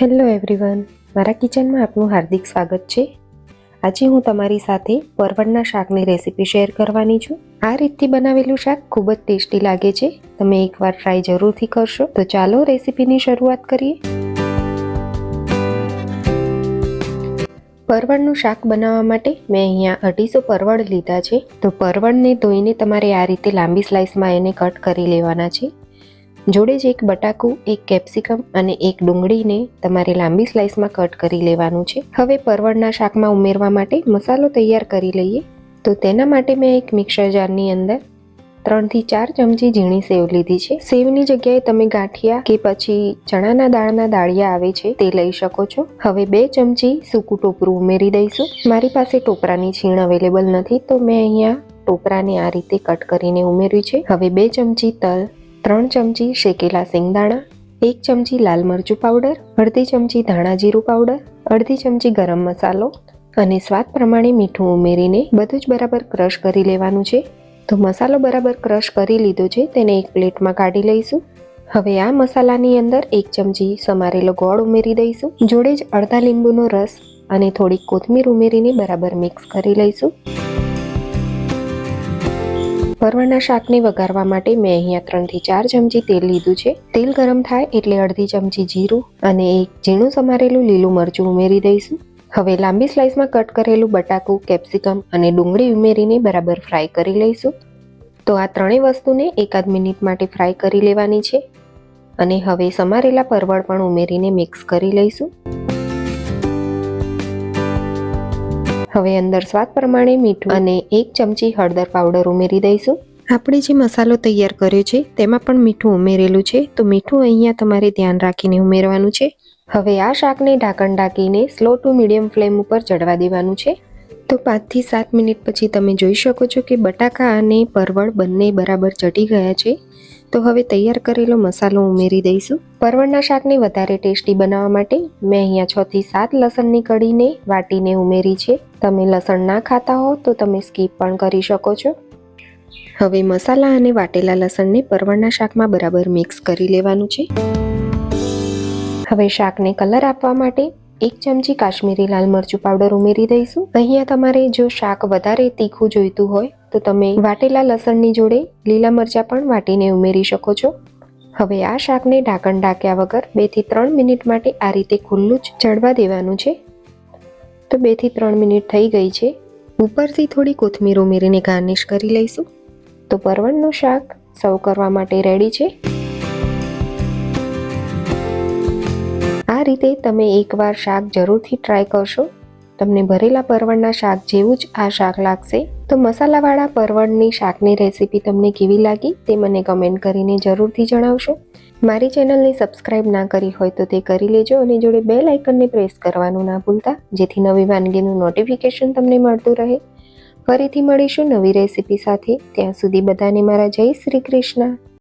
Hello everyone, મારા કિચનમાં આપનું હાર્દિક સ્વાગત છે. આજે હું તમારી સાથે પરવળના શાકની રેસીપી શેર કરવાની છું. આ રીતથી બનાવેલું શાક ખૂબ જ ટેસ્ટી લાગે છે. તમે એકવાર ટ્રાય જરૂરથી કરશો. તો ચાલો રેસીપીની શરૂઆત કરીએ. પરવળનું શાક બનાવવા માટે મેં અહીંયા અઢીસો પરવળ લીધા છે. તો પરવળને ધોઈને તમારે આ રીતે લાંબી સ્લાઇસમાં એને કટ કરી લેવાના છે. જોડે જ એક બટાકું, એક કેપ્સિકમ અને એક ડુંગળીને તમારે લાંબી સ્લાઇસમાં કટ કરી લેવાનું છે. હવે પરવળના શાકમાં ઉમેરવા માટે મસાલો તૈયાર કરી લઈએ. તો તેના માટે મેં એક મિક્સર જારની અંદર ત્રણથી ચાર ચમચી ઝીણી સેવ લીધી છે. સેવની જગ્યાએ તમે ગાંઠિયા કે પછી ચણાના દાળના દાળિયા આવે છે તે લઈ શકો છો. હવે બે ચમચી સૂકું ટોપરું ઉમેરી દઈશું. મારી પાસે ટોપરાની છીણ અવેલેબલ નથી, તો મેં અહીંયા ટોપરાને આ રીતે કટ કરીને ઉમેર્યું છે. હવે બે ચમચી તલ ત્રણ ચમચી શેકેલા સિંગદાણા એક ચમચી લાલ મરચું પાવડર, અડધી ચમચી ધાણા જીરું પાવડર, અડધી ચમચી ગરમ મસાલો અને સ્વાદ પ્રમાણે મીઠું ઉમેરીને બધું જ બરાબર ક્રશ કરી લેવાનું છે. તો મસાલો બરાબર ક્રશ કરી લીધો છે, તેને એક પ્લેટમાં કાઢી લઈશું. હવે આ મસાલાની અંદર એક ચમચી સમારેલો ગોળ ઉમેરી દઈશું. જોડે જ અડધા લીંબુનો રસ અને થોડીક કોથમીર ઉમેરીને બરાબર મિક્સ કરી લઈશું. પરવળના શાકને વઘારવા માટે મેં અહીંયા ત્રણથી ચાર ચમચી તેલ લીધું છે. તેલ ગરમ થાય એટલે અડધી ચમચી જીરું અને એક ઝીણું સમારેલું લીલું મરચું ઉમેરી દઈશું. હવે લાંબી સ્લાઇસમાં કટ કરેલું બટાકું, કેપ્સિકમ અને ડુંગળી ઉમેરીને બરાબર ફ્રાય કરી લઈશું. તો આ ત્રણેય વસ્તુને એકાદ મિનિટ માટે ફ્રાય કરી લેવાની છે. અને હવે સમારેલા પરવળ પણ ઉમેરીને મિક્સ કરી લઈશું. હવે અંદર સ્વાદ પ્રમાણે મીઠું અને એક ચમચી હળદર પાવડર ઉમેરી દઈશું. આપણે જે મસાલો તૈયાર કર્યો છે તેમાં પણ મીઠું ઉમેરેલું છે તો મીઠું અહીંયા તમારે ધ્યાન રાખીને ઉમેરવાનું છે. હવે આ શાકને ઢાંકણ ઢાંકીને સ્લો ટુ મીડિયમ ફ્લેમ ઉપર ચડવા દેવાનું છે. તો પાંચથી સાત મિનિટ પછી તમે જોઈ શકો છો કે બટાકા અને પરવળ બંને બરાબર ચટી ગયા છે. તો હવે તૈયાર કરેલો મસાલો ઉમેરી દઈશું. પરવળના શાકને વધારે ટેસ્ટી બનાવવા માટે મેં અહીંયા છ થી સાત લસણની કડીને વાટીને ઉમેરી છે. તમે લસણ ના ખાતા હો તો તમે સ્કીપ પણ કરી શકો છો. હવે મસાલા અને વાટેલા લસણને પરવળના શાકમાં બરાબર મિક્સ કરી લેવાનું છે. હવે શાકને કલર આપવા માટે એક ચમચી કાશ્મીરી લાલ મરચું પાવડર ઉમેરી દઈશું. અહીંયા તમારે જો શાક વધારે તીખું જોઈતું હોય, તો તમે વાટેલા લસણની જોડે લીલા મરચાં પણ વાટીને ઉમેરી શકો છો. હવે આ શાકને ઢાંકણ ઢાંક્યા વગર બેથી ત્રણ મિનિટ માટે આ રીતે ખુલ્લું જ ચડવા દેવાનું છે. તો બેથી ત્રણ મિનિટ થઈ ગઈ છે. ઉપરથી થોડી કોથમીર ઉમેરીને ગાર્નિશ કરી લઈશું. તો પરવણનું શાક સર્વ કરવા માટે રેડી છે. રીતે તમે એકવાર શાક જરૂરથી ટ્રાય કરશો. તમને ભરેલા પરવળના શાક જેવું જ આ શાક લાગશે. તો મસાલાવાળા પરવળની શાકની રેસીપી તમને કેવી લાગી તે મને કમેન્ટ કરીને જરૂરથી જણાવશો. મારી ચેનલને સબસ્ક્રાઇબ ના કરી હોય તો તે કરી લેજો અને જોડે બે લાઇકનને પ્રેસ કરવાનું ના ભૂલતા, જેથી નવી વાનગીનું નોટિફિકેશન તમને મળતું રહે. ફરીથી મળીશું નવી રેસીપી સાથે. ત્યાં સુધી બધાને મારા જય શ્રી કૃષ્ણ.